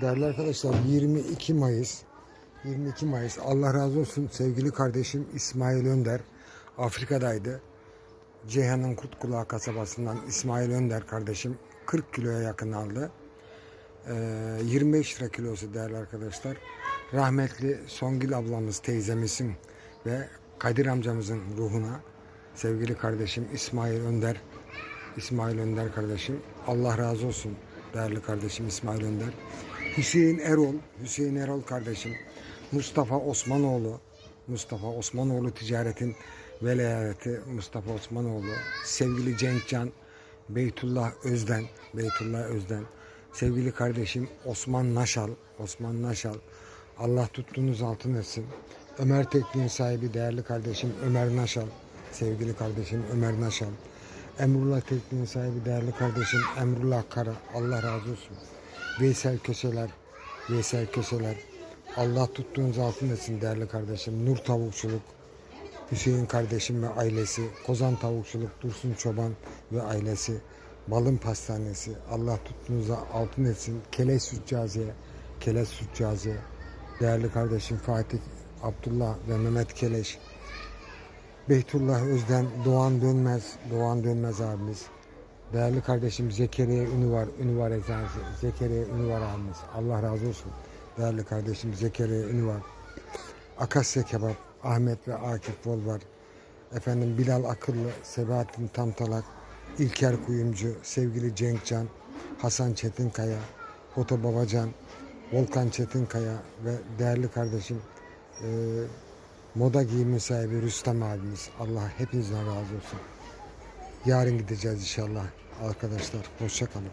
Değerli arkadaşlar 22 Mayıs 22 Mayıs Allah razı olsun sevgili kardeşim İsmail Önder Afrika'daydı. Ceyhan'ın Kurtkulağı kasabasından İsmail Önder kardeşim 40 kiloya yakın aldı. Ee, 25 lira kilosu değerli arkadaşlar. Rahmetli Songül ablamız teyzemizin ve Kadir amcamızın ruhuna sevgili kardeşim İsmail Önder İsmail Önder kardeşim Allah razı olsun değerli kardeşim İsmail Önder. Hüseyin Erol, Hüseyin Erol kardeşim. Mustafa Osmanoğlu, Mustafa Osmanoğlu ticaretin velayeti Mustafa Osmanoğlu. Sevgili Cenkcan, Beytullah Özden, Beytullah Özden. Sevgili kardeşim Osman Naşal, Osman Naşal. Allah tuttuğunuz altın etsin. Ömer Tekniğin sahibi değerli kardeşim Ömer Naşal. Sevgili kardeşim Ömer Naşal. Emrullah Tekniğin sahibi değerli kardeşim Emrullah Kara. Allah razı olsun. Veysel Köseler, Veysel Köseler. Allah tuttuğunuz altın etsin değerli kardeşim. Nur Tavukçuluk, Hüseyin kardeşim ve ailesi, Kozan Tavukçuluk, Dursun Çoban ve ailesi, Balın Pastanesi, Allah tuttuğunuza altın etsin. Keleş Sütcaziye, Keleş Sütcaziye, değerli kardeşim Fatih, Abdullah ve Mehmet Keleş, Beytullah Özden, Doğan Dönmez, Doğan Dönmez abimiz. Değerli kardeşim Zekeriya Ünüvar, Ünüvar Eczanesi, Zekeriya Ünüvar abimiz. Allah razı olsun. Değerli kardeşim Zekeriya Ünüvar. Akasya Kebap, Ahmet ve Akif Bolvar. Efendim Bilal Akıllı, Sebahattin Tamtalak, İlker Kuyumcu, sevgili Cenkcan, Hasan Çetinkaya, Foto Babacan, Volkan Çetinkaya ve değerli kardeşim eee Moda giyimi sahibi Rüstem abimiz. Allah hepinizden razı olsun. Yarın gideceğiz inşallah arkadaşlar. Hoşçakalın.